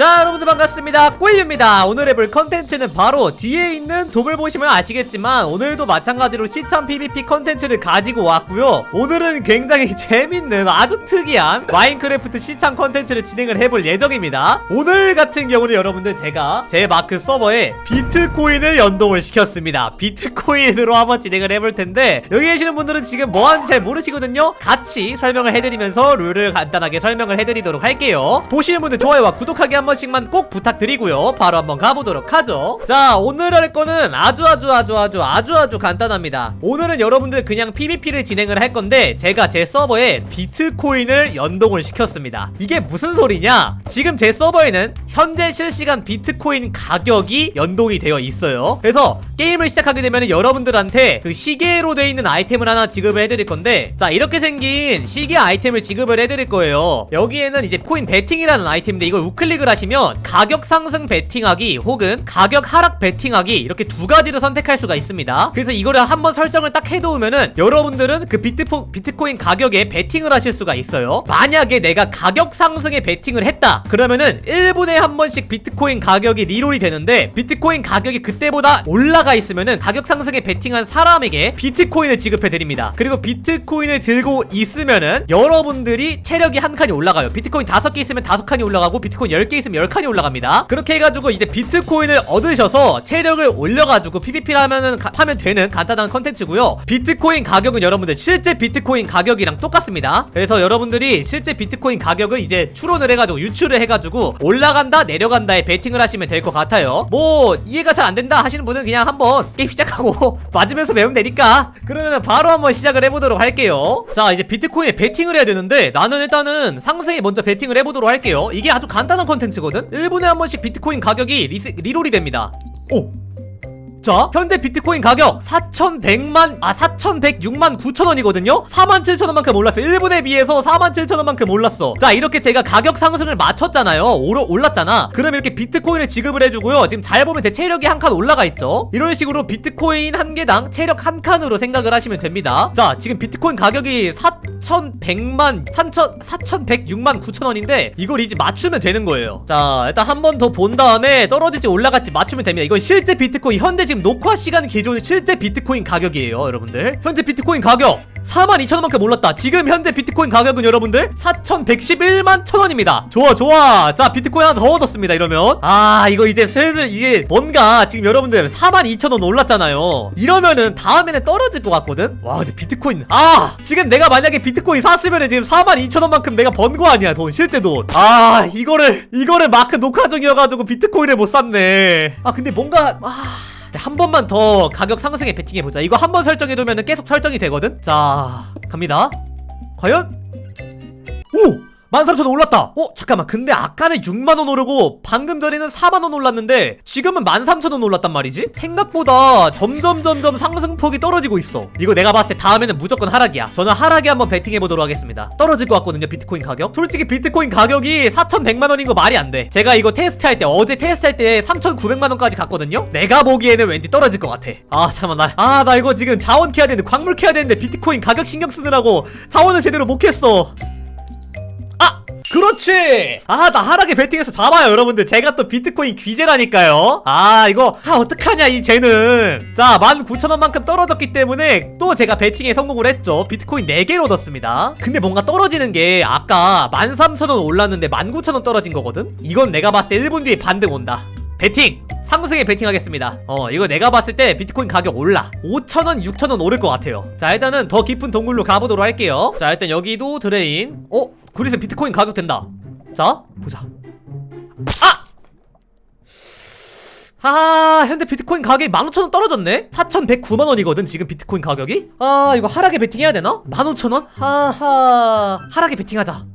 자 여러분들 반갑습니다. 꼬이입니다. 오늘 해볼 컨텐츠는 바로 뒤에 있는 도을 보시면 아시겠지만 오늘도 마찬가지로 시참 PVP 컨텐츠를 가지고 왔고요. 오늘은 굉장히 재밌는 아주 특이한 마인크래프트 시참 컨텐츠를 진행을 해볼 예정입니다. 오늘 같은 경우는 여러분들 제가 제 마크 서버에 비트코인을 연동을 시켰습니다. 비트코인으로 한번 진행을 해볼 텐데 여기 계시는 분들은 지금 뭐 하는지 잘 모르시거든요. 같이 설명을 해드리면서 룰을 간단하게 설명을 해드리도록 할게요. 보시는 분들 좋아요와 구독하기 한번 씩만 꼭 부탁드리고요. 바로 한번 가보도록 하죠. 자 오늘 할 거는 아주 아주 아주 아주 아주 아주 간단합니다. 오늘은 여러분들 그냥 PVP를 진행을 할 건데 제가 제 서버에 비트코인을 연동을 시켰습니다. 이게 무슨 소리냐? 지금 제 서버에는 현재 실시간 비트코인 가격이 연동이 되어 있어요. 그래서 게임을 시작하게 되면 여러분들한테 그 시계로 되어 있는 아이템을 하나 지급을 해드릴 건데 자 이렇게 생긴 시계 아이템을 지급을 해드릴 거예요. 여기에는 이제 코인 베팅이라는 아이템인데 이걸 우클릭을 하시 면 가격 상승 베팅하기 혹은 가격 하락 베팅하기 이렇게 두 가지를 선택할 수가 있습니다. 그래서 이거를 한번 설정을 딱 해놓으면은 여러분들은 그 비트포, 비트코인 가격에 베팅을 하실 수가 있어요. 만약에 내가 가격 상승에 베팅을 했다. 그러면은 1분에 한 번씩 비트코인 가격이 리롤이 되는데 비트코인 가격이 그때보다 올라가 있으면은 가격 상승에 베팅한 사람에게 비트코인을 지급해 드립니다. 그리고 비트코인을 들고 있으면은 여러분들이 체력이 한 칸이 올라가요. 비트코인 다섯 개 있으면 다섯 칸이 올라가고 비트코인 열개 있으면 열 칸이 올라갑니다. 그렇게 해가지고 이제 비트코인을 얻으셔서 체력을 올려가지고 PVP를 하면은 가- 하면 되는 간단한 컨텐츠고요. 비트코인 가격은 여러분들 실제 비트코인 가격이랑 똑같습니다. 그래서 여러분들이 실제 비트코인 가격을 이제 추론을 해가지고 유출을 해가지고 올라간다 내려간다에 베팅을 하시면 될 것 같아요. 뭐 이해가 잘 안 된다 하시는 분은 그냥 한번 게임 시작하고 맞으면서 배우면 되니까. 그러면 바로 한번 시작을 해보도록 할게요. 자 이제 비트코인에 베팅을 해야 되는데 나는 일단은 상승에 먼저 베팅을 해보도록 할게요. 이게 아주 간단한 컨텐츠 거든? 1분에 한 번씩 비트코인 가격이 리스, 리롤이 됩니다. 오 자, 현재 비트코인 가격 4,100만 아 4,106만 9천 원이거든요. 4만 7천 원만큼 올랐어. 1분에 비해서 4만 7천 원만큼 올랐어. 자, 이렇게 제가 가격 상승을 맞췄잖아요. 오르, 올랐잖아. 그럼 이렇게 비트코인을 지급을 해주고요. 지금 잘 보면 제 체력이 한 칸 올라가 있죠. 이런 식으로 비트코인 한 개당 체력 한 칸으로 생각을 하시면 됩니다. 자, 지금 비트코인 가격이 4,100만 4,000 4,106만 9천 원인데 이걸 이제 맞추면 되는 거예요. 자, 일단 한 번 더 본 다음에 떨어질지 올라갈지 맞추면 됩니다. 이건 실제 비트코인 현재 지금 녹화 시간 기준 실제 비트코인 가격이에요, 여러분들. 현재 비트코인 가격 42,000원만큼 올랐다. 지금 현재 비트코인 가격은 여러분들 4,111만 1,000원입니다. 좋아, 좋아. 자, 비트코인 하나 더 얻었습니다. 이러면 아, 이거 이제 슬슬 이게 뭔가 지금 여러분들 42,000원 올랐잖아요. 이러면은 다음에는 떨어질 것 같거든. 와, 근데 비트코인 아, 지금 내가 만약에 비트코인 샀으면은 지금 42,000원만큼 내가 번 거 아니야, 돈 실제 돈. 아, 이거를 이거를 마크 녹화 중이어가지고 비트코인을 못 샀네. 아, 근데 뭔가 아. 한 번만 더 가격 상승에 베팅해보자. 이거 한 번 설정해두면 계속 설정이 되거든? 자 갑니다. 과연? 오! 13,000원 올랐다! 어? 잠깐만 근데 아까는 6만원 오르고 방금 전에는 4만원 올랐는데 지금은 13,000원 올랐단 말이지? 생각보다 점점 점점 상승폭이 떨어지고 있어 이거 내가 봤을 때 다음에는 무조건 하락이야 저는 하락에 한번 베팅해보도록 하겠습니다 떨어질 것 같거든요 비트코인 가격 솔직히 비트코인 가격이 4,100만원인 거 말이 안 돼 제가 이거 테스트할 때 어제 테스트할 때 3,900만원까지 갔거든요? 내가 보기에는 왠지 떨어질 것 같아 아 잠깐만 나, 아, 나 이거 지금 자원 캐야 되는데 광물 캐야 되는데 비트코인 가격 신경 쓰느라고 자원을 제대로 못 캤어 아! 그렇지! 아, 나 하락에 베팅해서 봐봐요, 여러분들. 제가 또 비트코인 귀재라니까요. 아, 이거, 아, 어떡하냐, 이 쟤는. 자, 19,000원만큼 떨어졌기 때문에 또 제가 베팅에 성공을 했죠. 비트코인 4개를 얻었습니다. 근데 뭔가 떨어지는 게 아까 13,000원 올랐는데 19,000원 떨어진 거거든? 이건 내가 봤을 때 1분 뒤에 반등 온다. 베팅! 상승에 베팅하겠습니다. 어, 이거 내가 봤을 때 비트코인 가격 올라. 5,000원, 6,000원 오를 것 같아요. 자, 일단은 더 깊은 동굴로 가보도록 할게요. 자, 일단 여기도 드레인. 어? 그래서 비트코인 가격 된다. 자, 보자. 아! 아, 현재 비트코인 가격이 15,000원 떨어졌네? 4,109만원이거든, 지금 비트코인 가격이? 아, 이거 하락에 베팅해야 되나? 15,000원? 하하. 하락에 베팅하자.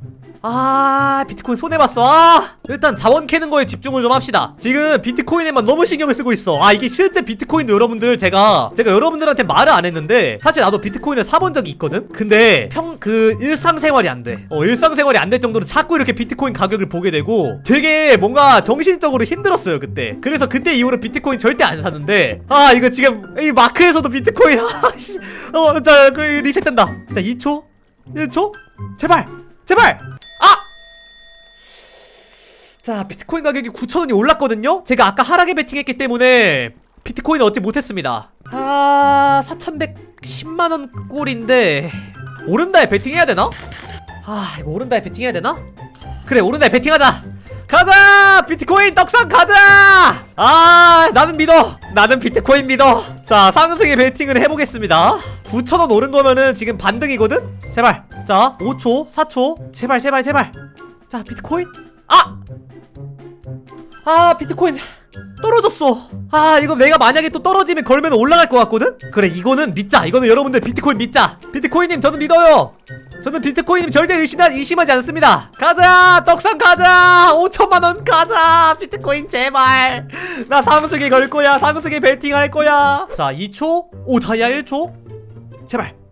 아 비트코인 손해봤어. 아 일단 자원 캐는 거에 집중을 좀 합시다. 지금 비트코인에만 너무 신경을 쓰고 있어. 아 이게 실제 비트코인도 여러분들 제가 제가 여러분들한테 말을 안 했는데 사실 나도 비트코인을 사본 적이 있거든? 근데 평 그 일상생활이 안돼어 일상생활이 안 될 정도로 자꾸 이렇게 비트코인 가격을 보게 되고 되게 뭔가 정신적으로 힘들었어요 그때. 그래서 그때 이후로 비트코인 절대 안 샀는데 아 이거 지금 이 마크에서도 비트코인 아씨. 어자그 리셋된다. 자 2초? 1초? 제발! 제발! 아! 자 비트코인 가격이 9천원이 올랐거든요? 제가 아까 하락에 베팅했기 때문에 비트코인을 얻지 못했습니다. 아 4110만원 꼴인데 오른다에 베팅해야 되나? 아 이거 오른다에 베팅해야 되나? 그래 오른다에 베팅하자. 가자! 비트코인 떡상 가자! 아 나는 믿어. 나는 비트코인 믿어. 자 상승에 베팅을 해보겠습니다. 9천원 오른 거면은 지금 반등이거든? 제발. 자 5초 4초. 제발 제발 제발. 자 비트코인. 아! 아 비트코인 떨어졌어. 아 이거 내가 만약에 또 떨어지면 걸면 올라갈 것 같거든? 그래 이거는 믿자. 이거는 여러분들 비트코인 믿자. 비트코인님 저는 믿어요. 저는 비트코인님 절대 의심하, 의심하지 않습니다. 가자! 떡상 가자! 5천만원 가자! 비트코인 제발! 나 삼성에 걸 거야. 삼성에 베팅할 거야. 자 2초? 오 다이아 1초? 제발. 아!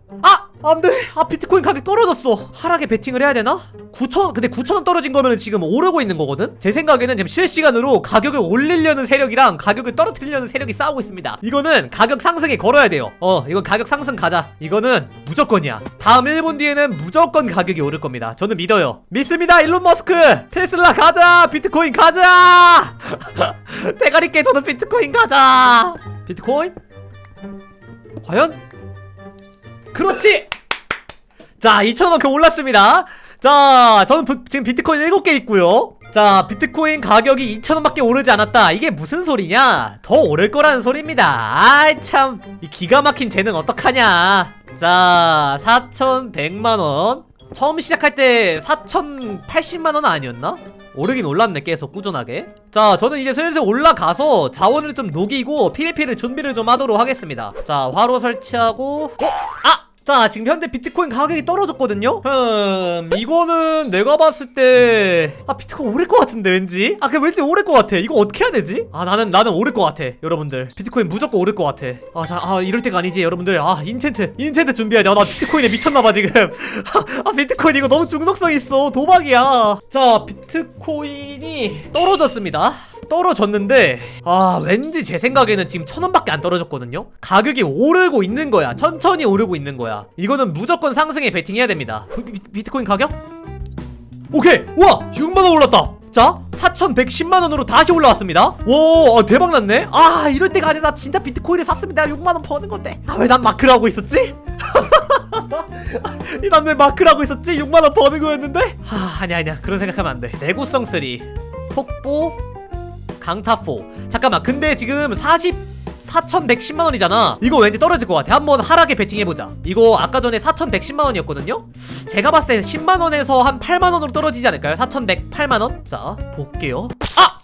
안돼. 아 비트코인 가격 떨어졌어. 하락에 베팅을 해야 되나? 9천 근데 9천원 떨어진 거면 지금 오르고 있는 거거든? 제 생각에는 지금 실시간으로 가격을 올리려는 세력이랑 가격을 떨어뜨리려는 세력이 싸우고 있습니다. 이거는 가격 상승에 걸어야 돼요. 어 이건 가격 상승 가자. 이거는 무조건이야. 다음 1분 뒤에는 무조건 가격이 오를 겁니다. 저는 믿어요. 믿습니다 일론 머스크! 테슬라 가자! 비트코인 가자! 대가리 깨 저는 비트코인 가자! 비트코인? 과연? 그렇지! 자, 2,000원만큼 올랐습니다. 자, 저는 부- 지금 비트코인 7개 있고요. 자, 비트코인 가격이 2,000원밖에 오르지 않았다. 이게 무슨 소리냐? 더 오를 거라는 소리입니다. 아이, 참. 이 기가 막힌 재능 어떡하냐. 자, 4,100만원. 처음 시작할 때 4,080만원 아니었나? 오르긴 올랐네 계속 꾸준하게 자 저는 이제 슬슬 올라가서 자원을 좀 녹이고 PVP를 준비를 좀 하도록 하겠습니다 자 화로 설치하고 어? 아! 자 지금 현재 비트코인 가격이 떨어졌거든요? 음 이거는 내가 봤을 때 아 비트코인 오를 것 같은데 왠지? 아 그냥 왠지 오를 것 같아. 이거 어떻게 해야 되지? 아 나는 나는 오를 것 같아 여러분들. 비트코인 무조건 오를 것 같아. 아자 아 이럴 때가 아니지 여러분들. 아 인챈트 인챈트 준비해야 돼나 비트코인에 미쳤나봐 지금. 아 비트코인 이거 너무 중독성 있어. 도박이야. 자 비트코인이 떨어졌습니다. 떨어졌는데 아 왠지 제 생각에는 지금 천 원밖에 안 떨어졌거든요? 가격이 오르고 있는 거야. 천천히 오르고 있는 거야 이거는 무조건 상승에 베팅해야 됩니다. 비, 비- 비트코인 가격? 오케이! 와! 6만원 올랐다. 자 4,110만원으로 다시 올라왔습니다. 와 아, 대박났네. 아 이럴 때가 아니라 나 진짜 비트코인을 샀으면 내가 6만원 버는 건데. 아 왜 난 마크를 하고 있었지? 이난 왜 마크를 하고 있었지? 6만원 버는 거였는데? 하 아니야 아니야. 그런 생각하면 안돼. 내구성 3 폭보 강타포. 잠깐만. 근데 지금 40 4,110만 원이잖아. 이거 왠지 떨어질 것 같아. 한번 하락에 베팅해보자. 이거 아까 전에 4,110만 원이었거든요? 제가 봤을 때 10만 원에서 한 8만 원으로 떨어지지 않을까요? 4,108만 원? 자 볼게요. 아!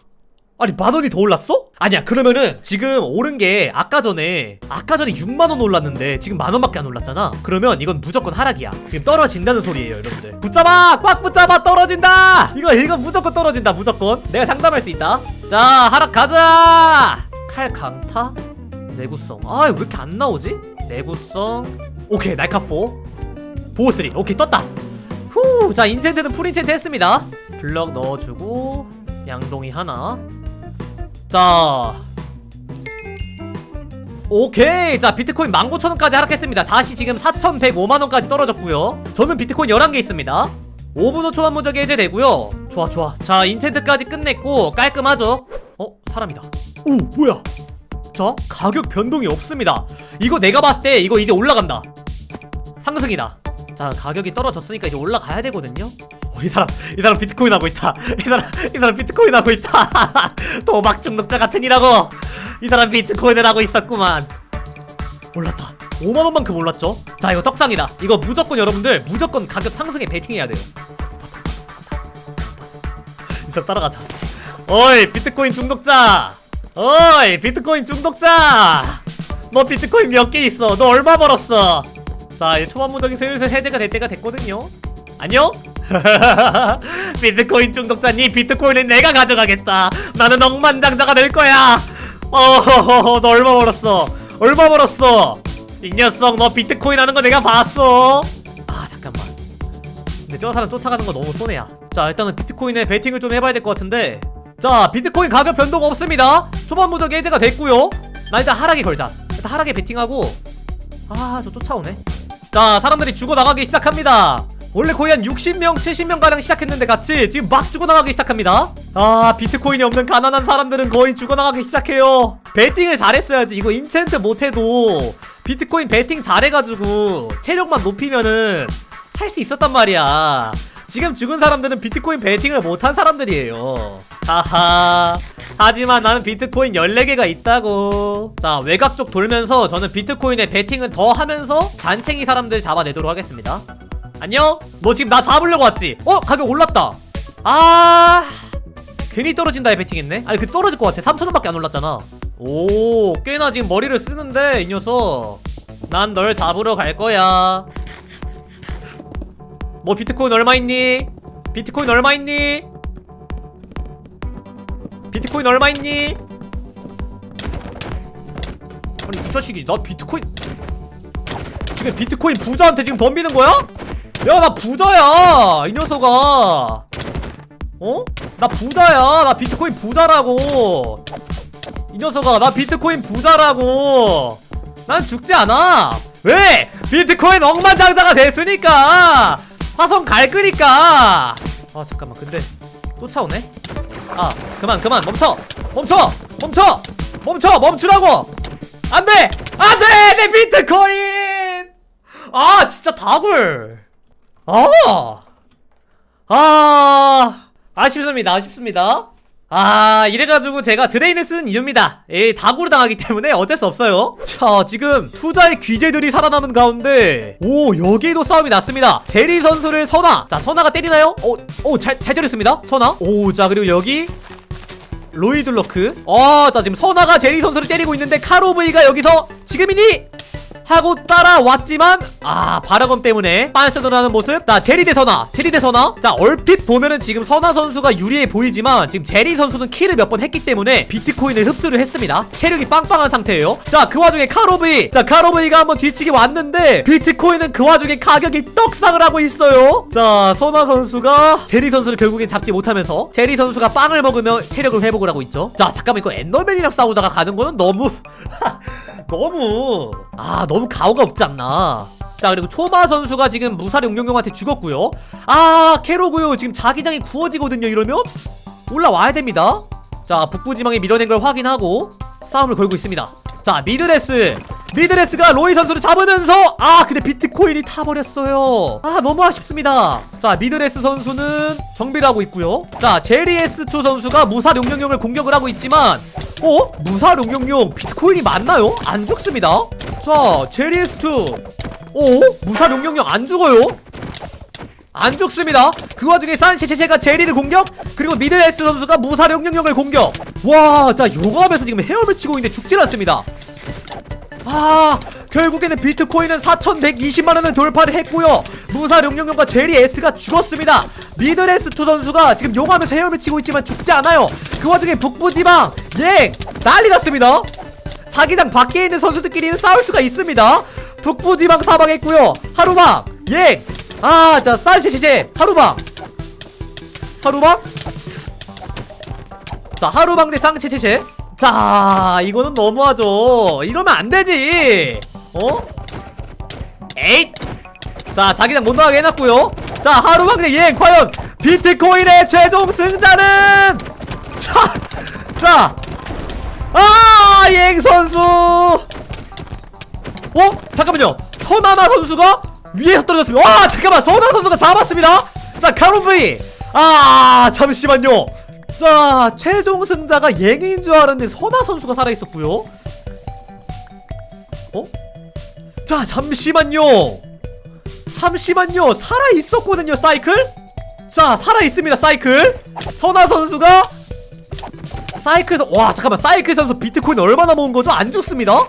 아니 만 원이 더 올랐어? 아니야 그러면은 지금 오른 게 아까 전에 아까 전에 6만원 올랐는데 지금 만원밖에 안 올랐잖아? 그러면 이건 무조건 하락이야. 지금 떨어진다는 소리예요 여러분들. 붙잡아! 꽉 붙잡아! 떨어진다! 이거 이거 무조건 떨어진다 무조건. 내가 장담할 수 있다. 자 하락 가자! 칼 강타 내구성. 아 왜 이렇게 안 나오지? 내구성. 오케이 날카포. 보호3 오케이 떴다. 후자 인챈트는 풀인챈트 했습니다. 블럭 넣어주고 양동이 하나. 자. 오케이 자 비트코인 19,000원까지 하락했습니다. 다시 지금 4,105만원까지 떨어졌고요. 저는 비트코인 11개 있습니다. 5분 5초 만 무적이 해제되고요. 좋아 좋아. 자 인챈트까지 끝냈고 깔끔하죠? 어? 사람이다. 오 뭐야 자 가격 변동이 없습니다. 이거 내가 봤을 때 이거 이제 올라간다. 상승이다. 자 가격이 떨어졌으니까 이제 올라가야 되거든요. 어, 이 사람 이 사람 비트코인 하고 있다. 이 사람 이 사람 비트코인 하고 있다. 도박 중독자 같으니라고. 이 사람 비트코인을 하고 있었구만. 올랐다. 5만원만큼 올랐죠? 자 이거 떡상이다. 이거 무조건 여러분들 무조건 가격 상승에 베팅해야 돼요. 일단 따라가자. 어이 비트코인 중독자 어이 비트코인 중독자! 너 비트코인 몇 개 있어. 너 얼마 벌었어? 자 이제 초반 무적인 슬슬 해제가 될 때가 됐거든요. 안녕? 비트코인 중독자니 비트코인은 내가 가져가겠다. 나는 억만장자가 될 거야. 어허허허 너 얼마 벌었어? 얼마 벌었어? 이 녀석 너 비트코인 하는 거 내가 봤어. 아 잠깐만. 근데 저 사람 쫓아가는 거 너무 손해야. 자 일단은 비트코인에 베팅을 좀 해봐야 될 것 같은데 자 비트코인 가격 변동 없습니다 초반 무적 해제가 됐고요 나 일단 하락에 걸자 일단 하락에 베팅하고 아 저 쫓아오네 자 사람들이 죽어나가기 시작합니다 원래 거의 한 60명, 70명 가량 시작했는데 같이 지금 막 죽어나가기 시작합니다. 아 비트코인이 없는 가난한 사람들은 거의 죽어나가기 시작해요. 베팅을 잘했어야지. 이거 인챈트 못해도 비트코인 베팅 잘해가지고 체력만 높이면은 살 수 있었단 말이야. 지금 죽은 사람들은 비트코인 베팅을 못한 사람들이에요. 하하. 하지만 나는 비트코인 14개가 있다고. 자, 외곽 쪽 돌면서 저는 비트코인에 베팅은 더 하면서 잔챙이 사람들 잡아내도록 하겠습니다. 안녕? 너 지금 나 잡으려고 왔지? 어? 가격 올랐다. 아. 괜히 떨어진다에 베팅했네? 아니, 그 떨어질 것 같아. 3천원밖에 안 올랐잖아. 오, 꽤나 지금 머리를 쓰는데, 이 녀석. 난 널 잡으러 갈 거야. 너 비트코인 얼마 있니? 비트코인 얼마 있니? 비트코인 얼마 있니? 아니 이 자식이 나 비트코인 지금 비트코인 부자한테 지금 덤비는 거야? 야 나 부자야 이 녀석아 어? 나 부자야 나 비트코인 부자라고 이 녀석아 나 비트코인 부자라고 난 죽지 않아 왜? 비트코인 억만장자가 됐으니까 화성 갈 거니까. 아 잠깐만. 근데 쫓아오네? 아 그만 그만. 멈춰. 멈춰. 멈춰. 멈춰. 멈추라고. 안돼! 안돼! 내 비트코인! 아 진짜 다굴. 아! 아, 아쉽습니다, 아쉽습니다. 아, 이래가지고 제가 드레인을 쓴 이유입니다. 예, 다구를 당하기 때문에 어쩔 수 없어요. 자, 지금 투자의 귀재들이 살아남은 가운데, 오, 여기도 싸움이 났습니다. 제리 선수를 선아. 자, 선아가 때리나요? 오, 오, 잘, 잘 때렸습니다. 선아. 오, 자, 그리고 여기, 로이드러크. 아, 자, 지금 선아가 제리 선수를 때리고 있는데, 카로브이가 여기서 지금이니? 하고 따라왔지만 아 바라검 때문에 빤스도 하는 모습. 자 제리 대 선아 제리 대 선아 자 얼핏 보면은 지금 선아 선수가 유리해 보이지만 지금 제리 선수는 킬을 몇번 했기 때문에 비트코인을 흡수를 했습니다. 체력이 빵빵한 상태예요. 자 그 와중에 카로브이. 자 카로브이가 한번 뒤치기 왔는데 비트코인은 그 와중에 가격이 떡상을 하고 있어요. 자 선아 선수가 제리 선수를 결국엔 잡지 못하면서 제리 선수가 빵을 먹으며 체력을 회복을 하고 있죠. 자 잠깐만 이거 엔더맨이랑 싸우다가 가는 거는 너무 너무 아 너무 가오가 없지 않나. 자 그리고 초마 선수가 지금 무사리 용용용한테 죽었고요. 아 캐로고요. 지금 자기장이 구워지거든요 이러면. 올라와야 됩니다. 자 북부지방에 밀어낸 걸 확인하고 싸움을 걸고 있습니다. 자 미드레스. 미드레스가 로이 선수를 잡으면서 아 근데 비트코인이 타버렸어요. 아 너무 아쉽습니다. 자 미드레스 선수는 정비를 하고 있고요. 자 제리에스2 선수가 무사룡룡용을 공격을 하고 있지만 어? 무사룡룡용 비트코인이 맞나요? 안 죽습니다 자 제리에스2 오? 무사룡룡용 안 죽어요? 안 죽습니다. 그 와중에 산시시시가 제리를 공격 그리고 미들에스 선수가 무사령령령을 공격. 와, 자 요감에서 지금 헤엄을 치고 있는데 죽질 않습니다. 아, 결국에는 비트코인은 4,120만 원을 돌파를 했고요. 무사령령령과 제리 S가 죽었습니다. 미들에스 투 선수가 지금 용암에서 헤엄을 치고 있지만 죽지 않아요. 그 와중에 북부지방 예 난리 났습니다. 자기장 밖에 있는 선수들끼리는 싸울 수가 있습니다. 북부지방 사망했고요. 하루방 예. 아, 자, 쌀시시시 하루방 하루방 자, 하루방 대 쌍치치치 자, 이거는 너무하죠 이러면 안 되지 어? 에잇! 자, 자기장 못 나가게 해놨고요. 자, 하루방 대 예행 과연 비트코인의 최종 승자는! 자, 자 아, 예행 선수! 어? 잠깐만요. 서나나 선수가 위에서 떨어졌습니다. 와 잠깐만. 서나나 선수가 잡았습니다. 자 카로브이. 아 잠시만요. 자 최종 승자가 예행인 줄 알았는데 서나 선수가 살아있었고요. 어? 자 잠시만요. 잠시만요. 살아있었거든요 사이클? 자 살아있습니다 사이클. 서나 선수가 사이클 선, 와 잠깐만. 사이클 선수 비트코인 얼마나 모은 거죠? 안 죽습니다.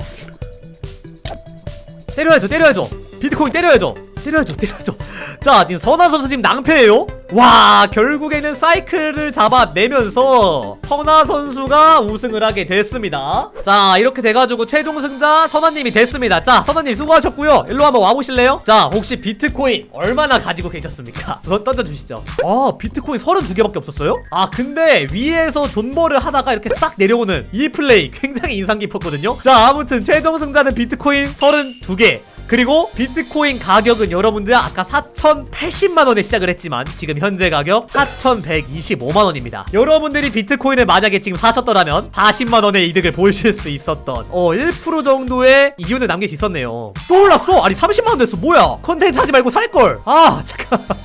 때려야죠 때려야죠. 비트코인 때려야죠. 때려야죠 때려야죠 자 지금 선아 선수 지금 낭패예요? 와 결국에는 사이클을 잡아내면서 선아 선수가 우승을 하게 됐습니다. 자 이렇게 돼가지고 최종 승자 선아님이 됐습니다. 자 선아님 수고하셨고요. 일로 한번 와보실래요? 자 혹시 비트코인 얼마나 가지고 계셨습니까? 그거 던져주시죠. 아 비트코인 32개밖에 없었어요? 아 근데 위에서 존버를 하다가 이렇게 싹 내려오는 이 플레이 굉장히 인상 깊었거든요? 자 아무튼 최종 승자는 비트코인 32개 그리고 비트코인 가격은 여러분들 아까 4,080만원에 시작을 했지만 지금 현재 가격 4,125만원입니다. 여러분들이 비트코인을 만약에 지금 사셨더라면 40만원의 이득을 보실 수 있었던 어 1% 정도의 이윤을 남길 수 있었네요. 또 올랐어? 아니 30만원 됐어. 뭐야? 컨텐츠 하지 말고 살걸. 아 잠깐. 아,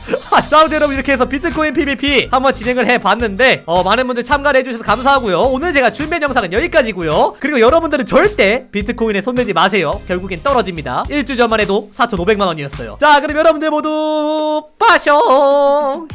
자 아무튼 여러분 이렇게 해서 비트코인 PVP 한번 진행을 해봤는데 어 많은 분들 참가를 해주셔서 감사하고요. 오늘 제가 준비한 영상은 여기까지고요. 그리고 여러분들은 절대 비트코인에 손대지 마세요. 결국엔 떨어집니다. 1주 전만 해도 4,500만원이었어요. 자 그럼 여러분들 모두 빠숑